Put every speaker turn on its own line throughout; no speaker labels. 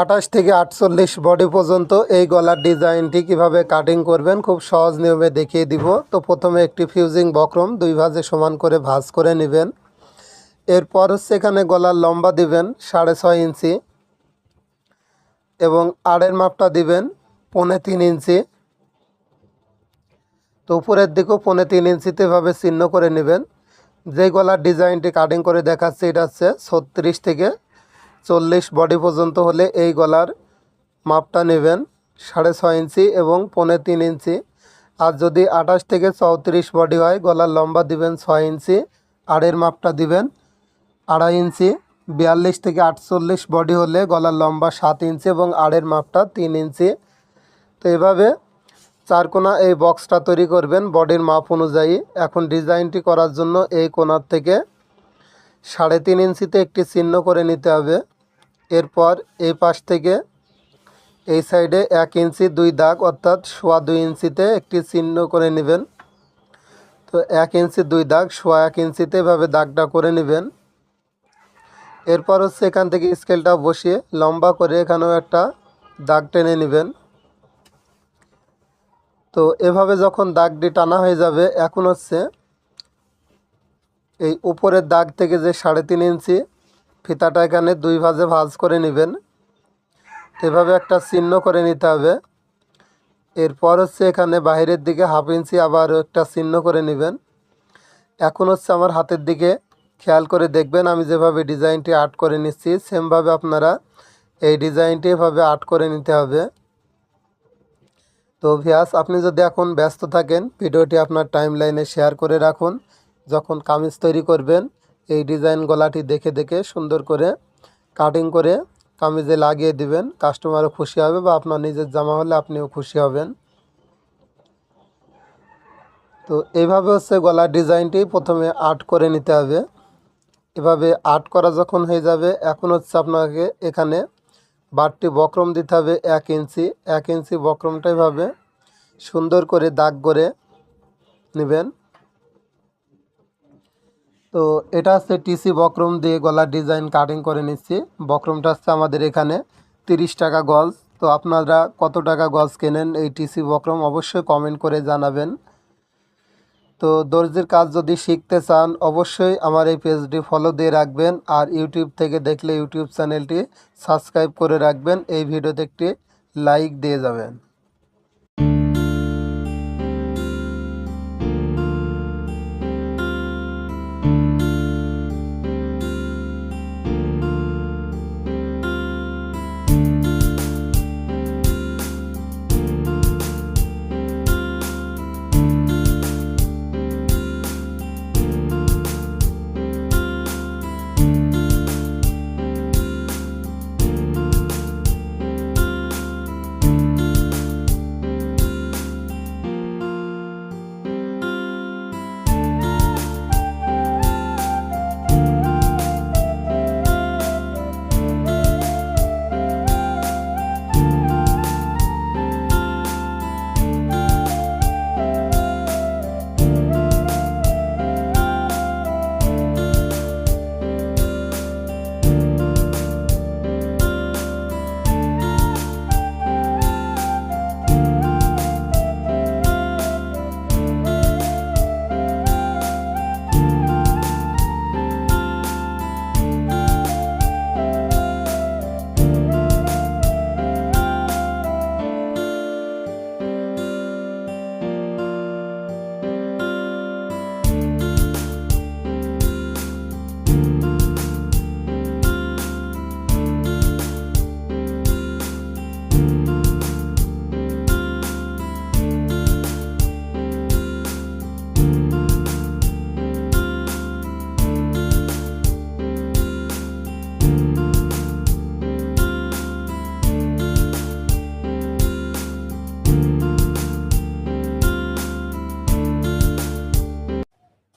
আঠাশ থেকে আটচল্লিশ বডি পর্যন্ত এই গলার ডিজাইনটি কীভাবে কাটিং করবেন খুব সহজ নিয়মে দেখিয়ে দিব। তো প্রথমে একটি ফিউজিং বক্রম দুই ভাজে সমান করে ভাজ করে নেবেন। এরপর হচ্ছে এখানে গলার লম্বা দিবেন সাড়ে ছয় ইঞ্চি এবং আড়ের মাপটা দিবেন পৌনে তিন ইঞ্চি। তো উপরের দিকেও পৌনে তিন ইঞ্চিতে এভাবে চিহ্ন করে নেবেন। যে গলার ডিজাইনটি কাটিং করে দেখাচ্ছে, এটা হচ্ছে ছত্রিশ থেকে চল্লিশ বডি পর্যন্ত হলে এই গলার মাপটা নেবেন। সাড়ে ছয় ইঞ্চি এবং পৌনে তিন ইঞ্চি। আর যদি আঠাশ থেকে চৌত্রিশ বডি হয়, গলার লম্বা দিবেন ছয় ইঞ্চি, আড়ের মাপটা দিবেন আড়াই ইঞ্চি। বিয়াল্লিশ থেকে আটচল্লিশ বডি হলে গলার লম্বা সাত ইঞ্চি এবং আড়ের মাপটা তিন ইঞ্চি। তো এভাবে চার কোনা এই বক্সটা তৈরি করবেন বডির মাপ অনুযায়ী। এখন ডিজাইনটি করার জন্য এই কোনার থেকে সাড়ে তিন ইঞ্চিতে একটি চিহ্ন করে নিতে হবে। এরপর এই পাশ থেকে এই সাইডে এক ইঞ্চি দুই দাগ, অর্থাৎ সোয়া দুই ইঞ্চিতে একটি চিহ্ন করে নেবেন। তো এক ইঞ্চি দুই দাগ, সোয়া এক ইঞ্চিতে এভাবে দাগটা করে নেবেন। এরপর হচ্ছে এখান থেকে স্কেলটা বসিয়ে লম্বা করে এখানেও একটা দাগ টেনে নেবেন। তো এভাবে যখন দাগটি টানা হয়ে যাবে, এখন হচ্ছে এই উপরের দাগ থেকে যে সাড়ে তিন ইঞ্চি ফিতাটা এখানে দুই ভাজে ভাজ করে নেবেন। এভাবে একটা চিহ্ন করে নিতে হবে। এরপর হচ্ছে এখানে বাইরের দিকে হাফ ইঞ্চি আবার একটা চিহ্ন করে নেবেন। এখন হচ্ছে আমার হাতের দিকে খেয়াল করে দেখবেন আমি যেভাবে ডিজাইনটি আর্ট করে নিচ্ছি, সেমভাবে আপনারা এই ডিজাইনটি এভাবে আর্ট করে নিতে হবে। তো ভিয়াস, আপনি যদি এখন ব্যস্ত থাকেন, ভিডিওটি আপনার টাইম লাইনে শেয়ার করে রাখুন। যখন কামিজ তৈরি করবেন এই ডিজাইন গলাটি দেখে দেখে সুন্দর করে কাটিং করে কামিজে লাগিয়ে দিবেন। কাস্টমারও খুশি হবে বা আপনার নিজের জামা হলে আপনিও খুশি হবেন। তো এইভাবে হচ্ছে গলার ডিজাইনটি প্রথমে আর্ট করে নিতে হবে। এভাবে আর্ট করা যখন হয়ে যাবে, এখন হচ্ছে আপনাকে এখানে বারটি বক্রম দিতে হবে এক ইঞ্চি। এক ইঞ্চি বক্রমটা এভাবে সুন্দর করে দাগ করে নেবেন। তো এটা হচ্ছে টিসি বক্রম দিয়ে গলার ডিজাইন কাটিং করে নিচ্ছি। বক্রমটা হচ্ছে আমাদের এখানে তিরিশ টাকা গজ। তো আপনারা কত টাকা গজ কেনেন এই টিসি বক্রম অবশ্যই কমেন্ট করে জানাবেন। তো দর্জির কাজ যদি শিখতে চান, অবশ্যই আমার এই পেজটি ফলো দিয়ে রাখবেন আর ইউটিউব থেকে দেখলে ইউটিউব চ্যানেলটি সাবস্ক্রাইব করে রাখবেন। এই ভিডিওতে একটি লাইক দিয়ে যাবেন।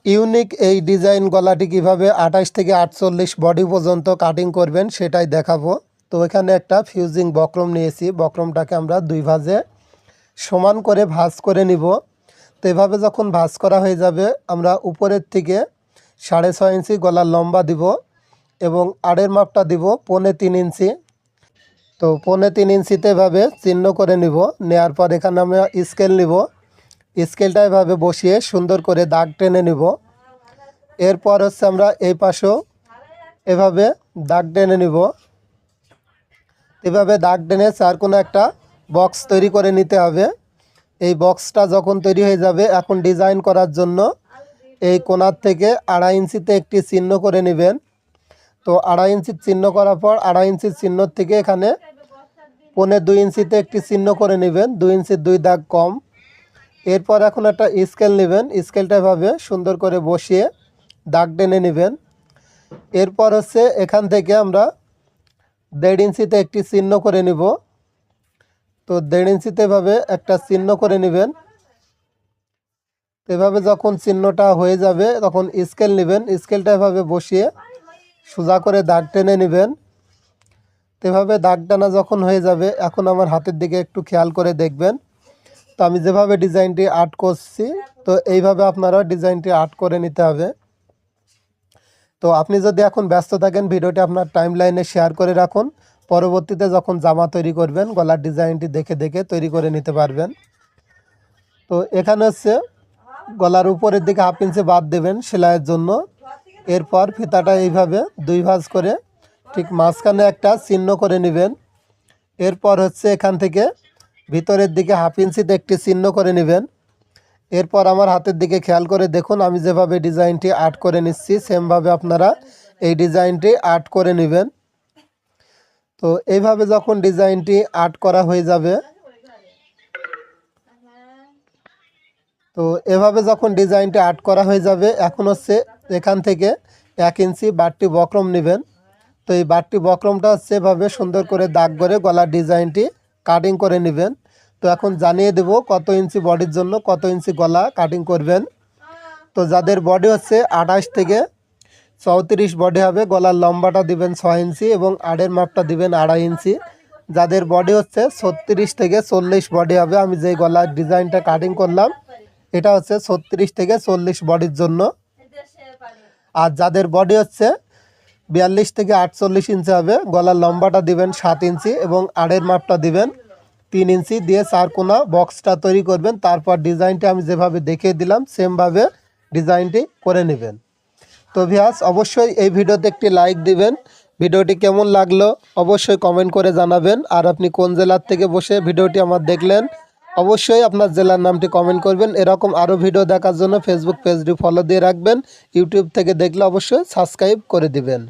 ইউনিক এই ডিজাইন গলাটি কীভাবে আঠাশ থেকে আটচল্লিশ বডি পর্যন্ত কাটিং করবেন সেটাই দেখাবো। তো এখানে একটা ফিউজিং বক্রম নিয়েছি, বক্রমটাকে আমরা দুই ভাজে সমান করে ভাঁজ করে নিব। তো এভাবে যখন ভাঁজ করা হয়ে যাবে, আমরা উপরের থেকে সাড়ে ছয় ইঞ্চি গলার লম্বা দিব এবং আড়ের মাপটা দিব পনে তিন ইঞ্চি। তো পনে তিন ইঞ্চিতে এভাবে চিহ্ন করে নিব নেওয়ার পর এখানে আমরা স্কেল নিব। স্কেলটা এভাবে বসিয়ে সুন্দর করে দাগ টেনে নিব। এরপর হচ্ছে আমরা এই পাশেও এভাবে দাগ টেনে নিব। এভাবে দাগ টেনে চার কোনো একটা বক্স তৈরি করে নিতে হবে। এই বক্সটা যখন তৈরি হয়ে যাবে, এখন ডিজাইন করার জন্য এই কোনার থেকে আড়াই ইঞ্চিতে একটি চিহ্ন করে নেবেন। তো আড়াই ইঞ্চির চিহ্ন করার পর আড়াই ইঞ্চির চিহ্ন থেকে এখানে পনে দুই ইঞ্চিতে একটি চিহ্ন করে নেবেন। দুই ইঞ্চির দুই দাগ কম। এরপর এখন একটা স্কেল নেবেন, স্কেলটা এভাবে সুন্দর করে বসিয়ে দাগ টেনে নেবেন। এরপর হচ্ছে এখান থেকে আমরা দেড় ইঞ্চিতে একটি চিহ্ন করে নিব। তো দেড় ইঞ্চিতে এভাবে একটা চিহ্ন করে নেবেন। এভাবে যখন চিহ্নটা হয়ে যাবে, তখন স্কেল নেবেন, স্কেলটা এভাবে বসিয়ে সোজা করে দাগ টেনে নেবেন। এভাবে দাগ টানা যখন হয়ে যাবে, এখন আমার হাতের দিকে একটু খেয়াল করে দেখবেন। তো আমি যেভাবে ডিজাইনটি আর্ট করছি, তো এইভাবে আপনারা ডিজাইনটি আর্ট করে নিতে হবে। তো আপনি যদি এখন ব্যস্ত থাকেন, ভিডিওটি আপনার টাইম লাইনে শেয়ার করে রাখুন। পরবর্তীতে যখন জামা তৈরি করবেন, গলার ডিজাইনটি দেখে দেখে তৈরি করে নিতে পারবেন। তো এখানে হচ্ছে গলার উপরের দিকে হাফ ইঞ্চি বাদ দেবেন সেলাইয়ের জন্য। এরপর ফিতাটা এইভাবে দুই ভাঁজ করে ঠিক মাঝখানে একটা চিহ্ন করে নেবেন। এরপর হচ্ছে এখান থেকে ভিতরের দিকে হাফ ইঞ্চিতে একটি চিহ্ন করে নেবেন। এরপর আমার হাতের দিকে খেয়াল করে দেখুন, আমি যেভাবে ডিজাইনটি আর্ট করে নিচ্ছি, সেমভাবে আপনারা এই ডিজাইনটি আর্ট করে নেবেন। তো এইভাবে যখন ডিজাইনটি আর্ট করা হয়ে যাবে, তো এভাবে যখন ডিজাইনটি আর্ট করা হয়ে যাবে, এখন হচ্ছে এখান থেকে এক ইঞ্চি বাটটি বক্রম নেবেন। তো এই বাটটি বক্রমটা হচ্ছে এভাবে সুন্দর করে দাগ করে গলার ডিজাইনটি কাটিং করে নেবেন। তো এখন জানিয়ে দেব কত ইঞ্চি বডির জন্য কত ইঞ্চি গলা কাটিং করবেন। তো যাদের বডি হচ্ছে আঠাশ থেকে চৌত্রিশ বডি হবে, গলার লম্বাটা দিবেন ছয় ইঞ্চি এবং আড়ের মাপটা দিবেন আড়াই ইঞ্চি। যাদের বডি হচ্ছে ছত্রিশ থেকে চল্লিশ বডি হবে, আমি যে গলার ডিজাইনটা কাটিং করলাম, এটা হচ্ছে ছত্রিশ থেকে চল্লিশ বডির জন্য। আর যাদের বডি হচ্ছে বিয়াল্লিশ থেকে আটচল্লিশ ইঞ্চি হবে। গলার লম্বাটা দিবেন সাত ইঞ্চি এবং আড়ের মাপটা দিবেন তিন ইঞ্চি দিয়ে চার কোনা বক্সটা তৈরি করবেন। তারপর ডিজাইনটি আমি যেভাবে দেখিয়ে দিলাম, সেমভাবে ডিজাইনটি করে নেবেন। তো ভিয়াস অবশ্যই এই ভিডিওতে একটি লাইক দিবেন। ভিডিওটি কেমন লাগল অবশ্যই কমেন্ট করে জানাবেন। আর আপনি কোন জেলার থেকে বসে ভিডিওটি আমার দেখলেন অবশ্যই আপনার জেলার নামটি কমেন্ট করবেন। এরকম আরও ভিডিও দেখার জন্য ফেসবুক পেজটি ফলো দিয়ে রাখবেন। ইউটিউব থেকে দেখলে অবশ্যই সাবস্ক্রাইব করে দিবেন।